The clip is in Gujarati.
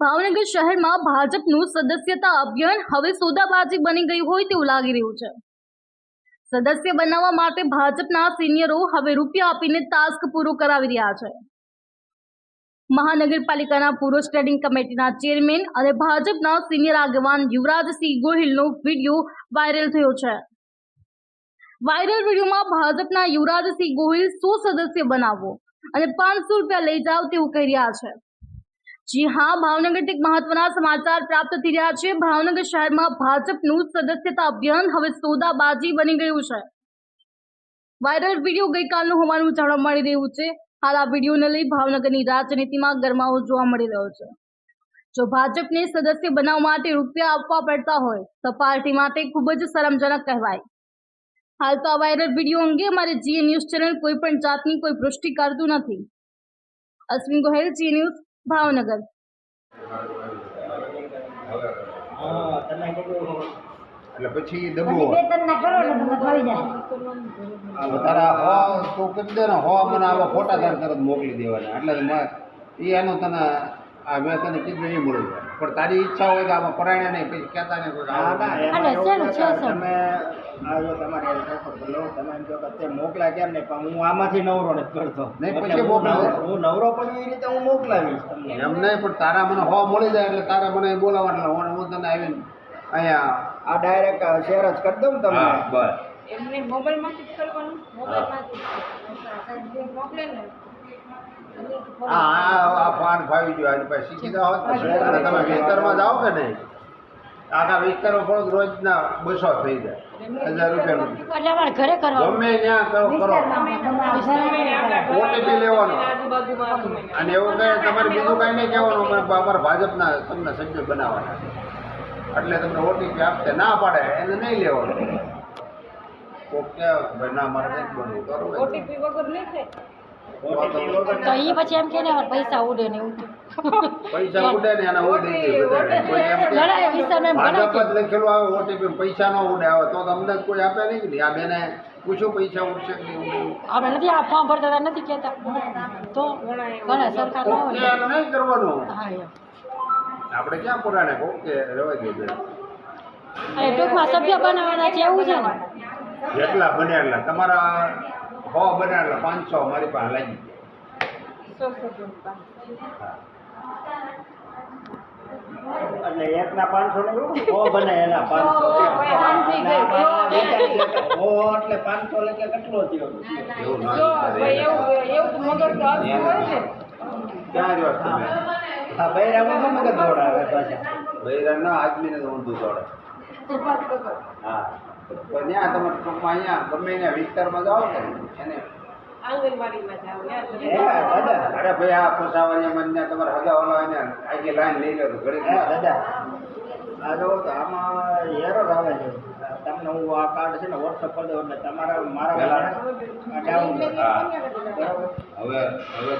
ભાવનગર શહેરમાં ભાજપનું સદસ્યતા અભિયાન હવે સોદાબાજી બની ગયું હોય તેવું લાગી રહ્યું છે. સદસ્ય બનાવવા માટે ભાજપના સિનિયરો હવે રૂપિયા આપીને ટાસ્ક પૂરો કરાવી રહ્યા છે. મહાનગરપાલિકાના પૂર્વ સ્ટેન્ડિંગ કમિટીના ચેરમેન અને ભાજપના સિનિયર આગેવાન યુવરાજસિંહ ગોહિલનો વીડિયો વાયરલ થયો છે. વાયરલ વિડીયોમાં ભાજપના યુવરાજસિંહ ગોહિલ સો સદસ્ય બનાવો અને પાંચસો રૂપિયા લઈ જાવ તેવું કહી રહ્યા છે. જી હા ભાવનગરથી એક મહત્વના સમાચાર પ્રાપ્ત થઈ રહ્યા છે. ભાવનગર શહેરમાં ભાજપનું સદસ્યતા અભિયાન હવે સોદાબાજી બની ગયું છે. વાયરલ વીડિયો ગઈકાલનું હોવાનું જાણવા મળી રહ્યું છે. હાલ આ વિડીયોને લઈ ભાવનગરની રાજનીતિમાં ગરમાવો જોવા મળી રહ્યો છે. જો ભાજપને સદસ્ય બનાવવા માટે રૂપિયા આપવા પડતા હોય, તો પાર્ટી માટે ખૂબ જ શરમજનક કહેવાય. હાલ તો આ વાયરલ વીડિયો અંગે અમારે જીએ ન્યૂઝ ચેનલ કોઈ પણ જાતની કોઈ પુષ્ટિ કરતું નથી. Ashwin Gohel, Zee news Bhavnagar. એટલે પછી દબો બે ત્રણ ના કરો ને તમે થઈ જાય. તારા હો તું કરી દે ને. હો મને આવા તાર તરત મોકલી દેવાના. એટલે એ એનો તને આ મેં તને કીધું નહીં મળી જાય પણ તારી ઈચ્છા હોય કે આમાં પરાયણા નહીં પછી કહેતા નહીં? તમે આ તમારે તમે એમ કહો કે મોકલા કેમ નહીં પણ હું આમાંથી નવરો નથી કરતો. નહીં, પછી હું મોકલાવો. નવરો- હું નવરો પણ રીતે હું મોકલાવીશ તમને. એમ નહીં પણ તારા મને હો મળી જાય એટલે તારા મને બોલાવવા એટલે હું હું તને આવીને અહીંયા આ ડાયરેક્ટ શેર જ કરી દઉં ને તમને. બસ. એમને મોબાઈલમાંથી જ કરવાનું મોબાઈલમાંથી મોકલે ને. હા આ આ પાન ફાવી ગયો. જાઓ અને તમે વિસ્તારમાં જાઓ કે નહીં? આખા વિસ્તારમાં પણ રોજના બસો થઈ જાય. હજાર રૂપિયાનું. ઘરે કરવાનું ગમે ત્યાં કરો કરો. ઓટીપી લેવાનો. અને એવું કહે તમારે બીજું કાંઈ નહીં કહેવાનું અમારે અમારા ભાજપના તમને સભ્ય બનાવવાના એટલે તમને ઓટીપી આપશે. ના પાડે એને નહીં લેવાનું. કોક કે ભાઈ ના મારે બનવું. કરો ઓટીપી વગર નહીં થાય. તો એ પછી એમ કે ને પૈસા ઉડે ને એવું પૈસા ઉડે ને એના હું દઈ દઈ બધાને. કોઈ એમ કે લડાઈ વિસ્તારમાં ભાજપ જ લખેલું આવે ઓટીપી પૈસા ન ઉડે. આવે તો તમને કોઈ આપે નહીં કે આ બેને પૂછ્યું પૈસા ઉડશે કે નહીં આપણે નથી આ ફોર્મ ભરતા નથી કહેતા. તો ઘણા સરકાર કોક કે એનું નહીં કરવાનું. આપણે ક્યાં પુરાણે? કોક કે રહેવા દે ટૂંકમાં સભ્ય બનાવવાના છે એવું છે ને? જેટલા બને એટલા. તમારા હો બને એટલા પાંચસો મારી પાસે લાગી ગયા. એટલે એકના પાંચસો ને એવું બને એના પાંચસો. સો એટલે પાંચસો એટલે કેટલો થયો? એવું ના રહ્યો તમે હા બૈરામાં મગજ દોડાવે પાછા? બૈરા ના આદમીને તો ઊંધું દોડે. હા. તો ત્યાં તમે ટૂંકમાં અહીંયા ગમે એના વિસ્તારમાં જાઓ ને એને અરે ભાઈ આ ફસાવાળિયા મને તમારે હગા વાળા એને આગળ લાઈન લઈ લો તો દાદા આ જો આમાં એરર આવે છે. તમને હું આ કાર્ડ છે ને વોટ્સઅપ કરી દઉં એટલે તમારા મારા હવે હવે